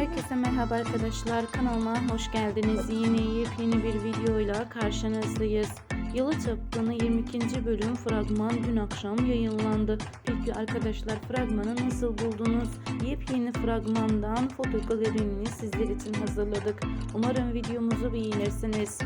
Herkese merhaba arkadaşlar kanalıma hoş geldiniz. Yeni yepyeni bir videoyla karşınızdayız. Yalı Çapkını 22. bölüm fragman dün akşam yayınlandı. Peki arkadaşlar fragmanı nasıl buldunuz? Yepyeni fragmandan foto galerini sizler için hazırladık. Umarım videomuzu beğenirsiniz.